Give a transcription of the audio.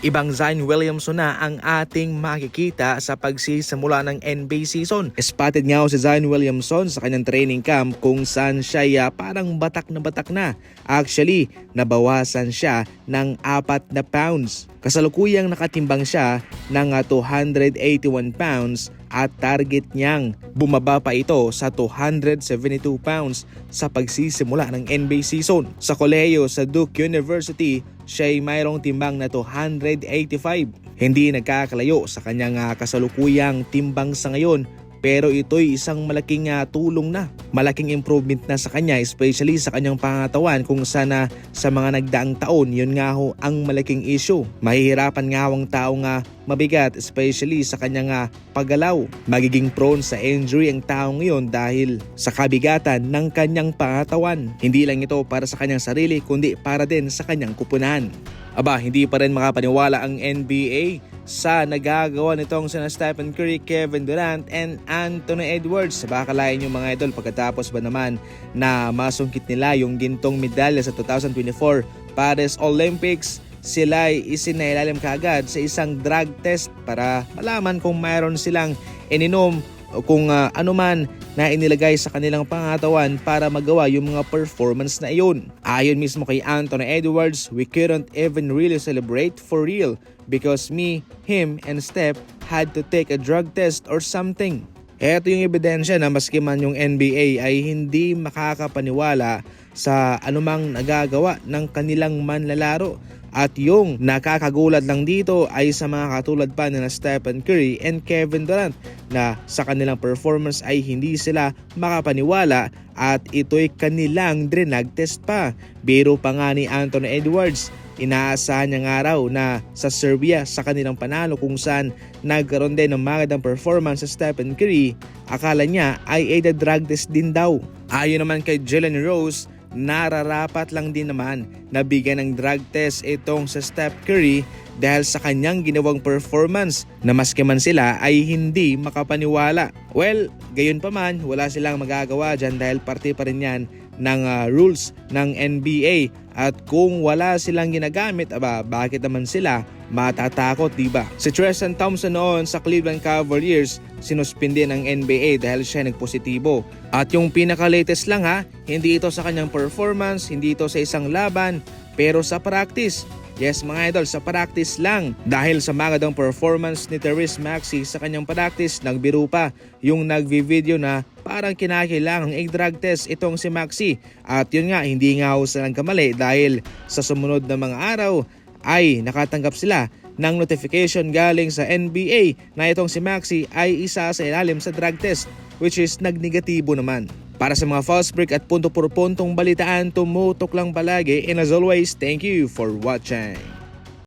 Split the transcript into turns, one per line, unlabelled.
Ibang Zion Williamson na ang ating makikita sa pagsisimula ng NBA season. Spotted nga si Zion Williamson sa kanyang training camp kung saan siya ah, parang batak na batak na. Actually, nabawasan siya ng apat na pounds. Kasalukuyang nakatimbang siya ng ah, 281 pounds at target niyang bumaba pa ito sa 272 pounds sa pagsisimula ng NBA season. Sa koleyo sa Duke University, siya ay mayroong timbang na 285. Hindi nagkakalayo sa kanyang ah, kasalukuyang timbang sa ngayon pero ito'y isang malaking ah, tulong na. Malaking improvement na sa kanya especially sa kanyang pangatawan kung sana sa mga nagdaang taon yun nga ho ang malaking issue. Mahihirapan nga ho ang tao nga mabigat especially sa kanyang ah, paggalaw. Magiging prone sa injury ang tao ngayon dahil sa kabigatan ng kanyang pangatawan. Hindi lang ito para sa kanyang sarili kundi para din sa kanyang kupunan. Aba, hindi pa rin makapaniwala ang NBA sa nagagawa nitong sina Stephen Curry, Kevin Durant, and Anthony Edwards. Baka kalayan yung mga idol pagkatapos ba naman na masungkit nila yung gintong medalya sa 2024 Paris Olympics sila ay isinailalim kaagad sa isang drug test para malaman kung mayroon silang ininom o kung uh, ano man na inilagay sa kanilang pangatawan para magawa yung mga performance na iyon. Ayon mismo kay Anthony Edwards, we couldn't even really celebrate for real because me, him, and Steph had to take a drug test or something. Ito yung ebidensya na maski man yung NBA ay hindi makakapaniwala sa anumang nagagawa ng kanilang manlalaro. At yung nakakagulat lang dito ay sa mga katulad pa na Stephen Curry and Kevin Durant na sa kanilang performance ay hindi sila makapaniwala at ito'y kanilang drenag test pa. Biro pa nga ni Anthony Edwards Inaasahan niyang araw na sa Serbia sa kanilang panalo kung saan nagkaroon din ng magandang performance sa Stephen Curry, akala niya ay a drug test din daw. Ayon naman kay Jalen Rose, nararapat lang din naman na bigyan ng drug test itong sa Steph Curry dahil sa kanyang ginawang performance na maski man sila ay hindi makapaniwala. Well, gayon pa man, wala silang magagawa dyan dahil parte pa rin yan ng uh, rules ng NBA at kung wala silang ginagamit, aba, bakit naman sila matatakot, di ba? Si Tristan Thompson noon sa Cleveland Cavaliers, sinuspindi ng NBA dahil siya nagpositibo. At yung pinaka-latest lang ha, hindi ito sa kanyang performance, hindi ito sa isang laban, pero sa practice. Yes mga idol, sa practice lang. Dahil sa magandang performance ni Therese Maxey sa kanyang practice, nagbiro pa yung nagvi-video na parang kinakailangang i-drug test itong si Maxi. At yun nga, hindi nga ho silang kamali dahil sa sumunod na mga araw ay nakatanggap sila ng notification galing sa NBA na itong si Maxi ay isa sa ilalim sa drug test which is nagnegatibo naman. Para sa mga false break at punto por puntong balitaan, tumutok lang palagi and as always, thank you for watching.